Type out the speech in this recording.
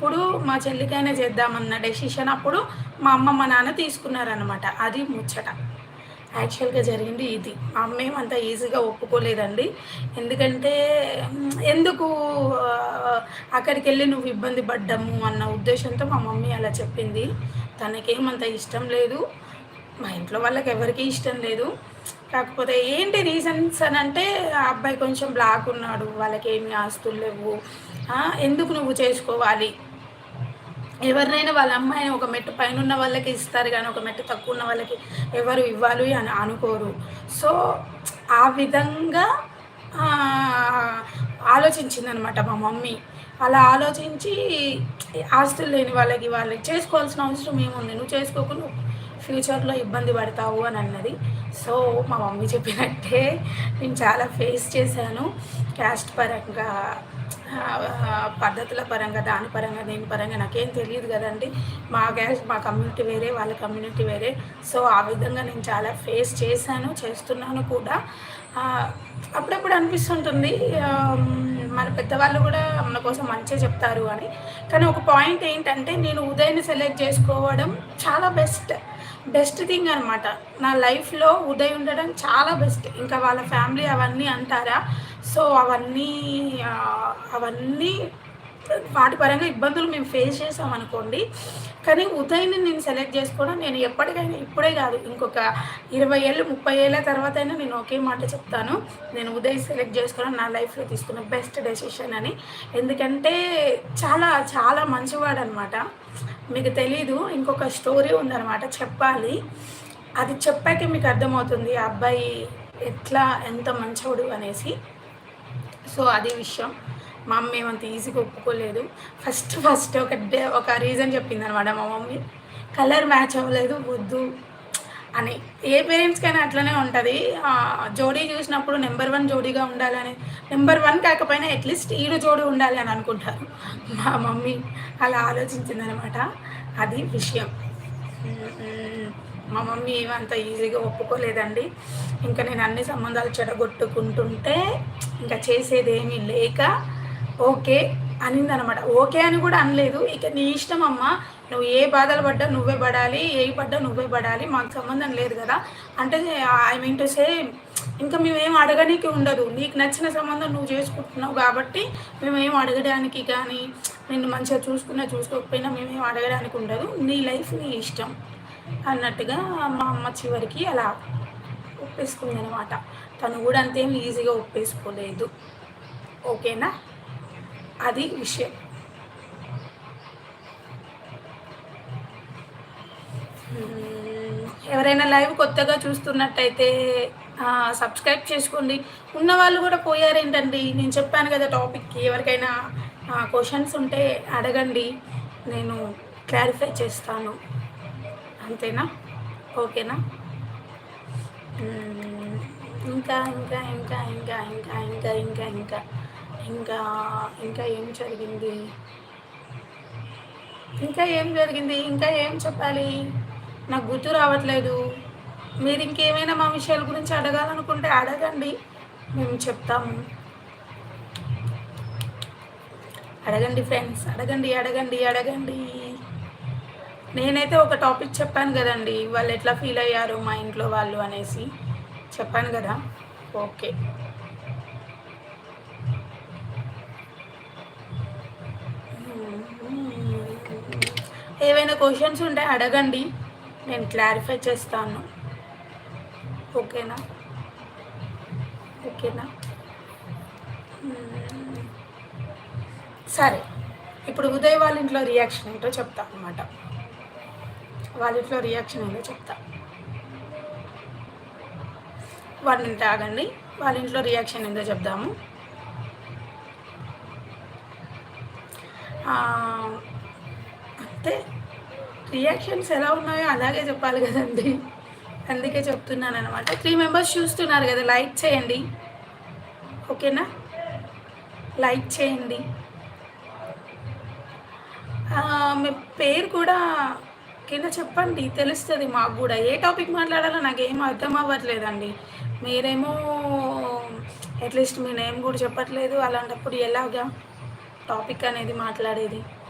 అప్పుడు మా చెల్లికైనా చేద్దామన్న డెసిషన్ అప్పుడు మా అమ్మ మా నాన్న తీసుకున్నారనమాట అది ముచ్చట. యాక్చువల్గా జరిగింది ఇది. మా అమ్మేం అంత ఈజీగా ఒప్పుకోలేదండి. ఎందుకంటే ఎందుకు అక్కడికి వెళ్ళి నువ్వు ఇబ్బంది పడ్డాము అన్న ఉద్దేశంతో మా మమ్మీ అలా చెప్పింది. తనకేమంత ఇష్టం లేదు. మా ఇంట్లో వాళ్ళకి ఎవరికి ఇష్టం లేదు. కాకపోతే ఏంటి రీజన్స్ అని అంటే ఆ అబ్బాయి కొంచెం బ్లాక్ ఉన్నాడు. వాళ్ళకి ఏమి ఆస్తులు లేవు. ఎందుకు నువ్వు చేసుకోవాలి? ఎవరినైనా వాళ్ళ అమ్మాయిని ఒక మెట్టు పైన ఉన్న వాళ్ళకి ఇస్తారు కానీ ఒక మెట్టు తక్కువ ఉన్న వాళ్ళకి ఎవరు ఇవ్వాలి అని అనుకోరు. సో ఆ విధంగా ఆలోచించిందనమాట మా మమ్మీ. అలా ఆలోచించి ఆస్తులు లేని వాళ్ళకి వాళ్ళకి చేసుకోవాల్సిన అవసరం ఏముంది? నువ్వు చేసుకోకుండా ఫ్యూచర్లో ఇబ్బంది పడతావు అని అన్నది. సో మా మమ్మీ చెప్పినట్టే నేను చాలా ఫేస్ చేశాను. క్యాస్ట్ పరంగా పద్ధతుల పరంగా దాని పరంగా దీని పరంగా నాకేం తెలియదు కదండి. మా గ్యాస్ మా కమ్యూనిటీ వేరే వాళ్ళ కమ్యూనిటీ వేరే. సో ఆ విధంగా నేను చాలా ఫేస్ చేశాను చేస్తున్నాను కూడా. అప్పుడప్పుడు అనిపిస్తుంటుంది మన పెద్దవాళ్ళు కూడా మన కోసం మంచిగా చెప్తారు అని. కానీ ఒక పాయింట్ ఏంటంటే నేను ఉదయ్ని సెలెక్ట్ చేసుకోవడం చాలా బెస్ట్. బెస్ట్ థింగ్ అనమాట నా లైఫ్లో ఉదయ్ ఉండడం చాలా బెస్ట్. ఇంకా వాళ్ళ ఫ్యామిలీ అవన్నీ అంటారా? సో అవన్నీ అవన్నీ వాటి పరంగా ఇబ్బందులు మేము ఫేస్ చేసాం అనుకోండి. కానీ ఉదయ్ని నేను సెలెక్ట్ చేసుకోవడం నేను ఎప్పటికైనా ఇప్పుడే కాదు. ఇంకొక ఇరవై ఏళ్ళు ముప్పై ఏళ్ళ తర్వాత అయినా నేను ఒకే మాట చెప్తాను. నేను ఉదయ్ సెలెక్ట్ చేసుకోవడం నా లైఫ్లో తీసుకున్న బెస్ట్ డెసిషన్ అని. ఎందుకంటే చాలా చాలా మంచివాడు అనమాట మీకు తెలీదు ఇంకొక స్టోరీ ఉందన్నమాట. చెప్పాలి. అది చెప్పాకే మీకు అర్థమవుతుంది ఆ అబ్బాయి ఎట్లా ఎంత మంచోడు అనేసి. సో అది విషయం. మా అమ్మ ఏమంత ఈజీగా ఒప్పుకోలేదు. ఫస్ట్ ఫస్ట్ ఒక డే ఒక రీజన్ చెప్పింది అనమాట మా మమ్మీ. కలర్ మ్యాచ్ అవ్వలేదు వద్దు. అని. ఏ పేరెంట్స్కైనా అట్లనే ఉంటుంది. జోడీ చూసినప్పుడు నెంబర్ వన్ జోడీగా ఉండాలని నెంబర్ వన్ కాకపోయినా అట్లీస్ట్ ఈడు జోడీ ఉండాలి అని అనుకుంటారు. మా మమ్మీ అలా ఆలోచించిందనమాట. అది విషయం. మా మమ్మీ ఏమంత ఈజీగా ఒప్పుకోలేదండి. ఇంకా నేను అన్ని సంబంధాలు చెడగొట్టుకుంటుంటే ఇంకా చేసేది ఏమీ లేక ఓకే అనింది అనమాట ఓకే అని కూడా అనలేదు. ఇక నీ ఇష్టం అమ్మ. నువ్వు ఏ బాధలు పడ్డా నువ్వే పడాలి. ఏ పడ్డా నువ్వే పడాలి. మాకు సంబంధం లేదు కదా. అంటే ఐ మీన్ టు సే ఇంకా మేమేం అడగడానికి ఉండదు. నీకు నచ్చిన సంబంధం నువ్వు చేసుకుంటున్నావు కాబట్టి మేమేం అడగడానికి కానీ నిన్ను మంచిగా చూసుకున్నా చూసుకోకపోయినా మేమేం అడగడానికి ఉండదు. నీ లైఫ్ నీ ఇష్టం అన్నట్టుగా మా అమ్మ చివరికి అలా ఒప్పేసుకుంది అనమాట తను కూడా అంతేం ఈజీగా ఒప్పేసుకోలేదు. ఓకేనా? అది విషయం. ఎవరైనా లైవ్ కొత్తగా చూస్తున్నట్టయితే సబ్స్క్రైబ్ చేసుకోండి. ఉన్న వాళ్ళు కూడా పోయారేంటండి? నేను చెప్పాను కదా టాపిక్కి ఎవరికైనా క్వశ్చన్స్ ఉంటే అడగండి. నేను క్లారిఫై చేస్తాను. అంతేనా? ఓకేనా? ఇంకా ఇంకా ఇంకా ఇంకా ఇంకా ఇంకా ఇంకా ఇంకా. ఇంకా ఇంకా ఏం జరిగింది? ఇంకా ఏం జరిగింది? ఇంకా ఏం చెప్పాలి? నాకు గుర్తు రావట్లేదు. మీరు ఇంకేమైనా మా విషయాల గురించి అడగాలనుకుంటే అడగండి. మేము చెప్తాము అడగండి ఫ్రెండ్స్ అడగండి అడగండి అడగండి. నేనైతే ఒక టాపిక్ చెప్పాను కదండి. వాళ్ళు ఎట్లా ఫీల్ అయ్యారు మా ఇంట్లో వాళ్ళు అనేసి చెప్పాను కదా. ఓకే. ఏవైనా క్వశ్చన్స్ ఉంటే అడగండి. నేను క్లారిఫై చేస్తాను. ఓకేనా? ఓకేనా? సరే. ఇప్పుడు ఉదయ్ వాళ్ళ ఇంట్లో రియాక్షన్ ఏంటో చెప్తా అనమాట వాళ్ళ ఇంట్లో రియాక్షన్ ఏంటో చెప్తా. వాళ్ళని తాగండి ఆగండి. వాళ్ళ ఇంట్లో రియాక్షన్ ఏందో చెప్దాము. అంతే రియాక్షన్స్ ఎలా ఉన్నాయో అలాగే చెప్పాలి కదండి. అందుకే చెప్తున్నాను అనమాట త్రీ మెంబర్స్ చూస్తున్నారు కదా లైక్ చేయండి. ఓకేనా? లైక్ చేయండి. మీ పేరు కూడా కింద చెప్పండి తెలుస్తుంది మాకు కూడా. ఏ టాపిక్ మాట్లాడాలో నాకు ఏం అర్థం అవ్వట్లేదండి. మీరేమో అట్లీస్ట్ మీ నేమ్ కూడా చెప్పట్లేదు అలాంటప్పుడు ఎలాగా? టాపిక్ అనేది మాట్లాడేది.